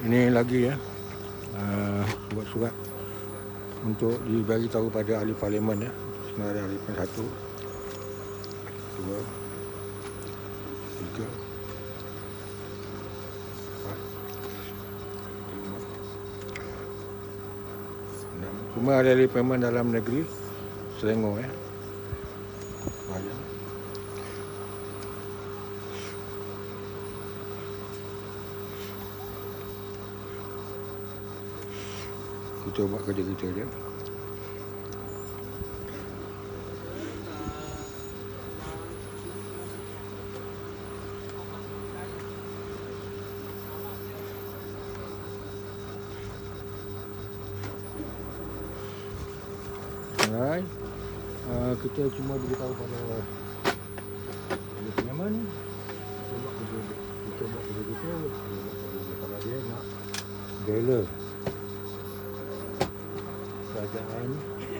Ini lagi ya. Uh, surat-surat untuk dibagi tahu pada ahli parlimen ya. Sebenarnya ahli parlimen satu. Dua. Tiga. Empat. Lima. Enam. Ada ahli parlimen dalam negeri. Selangor ya. Kita buat kerja kita je. Uh, kita cuma beritahu pada penyaman kita buat kerja kita kita. Buat kerja kita kalau dia nak bela Paganini.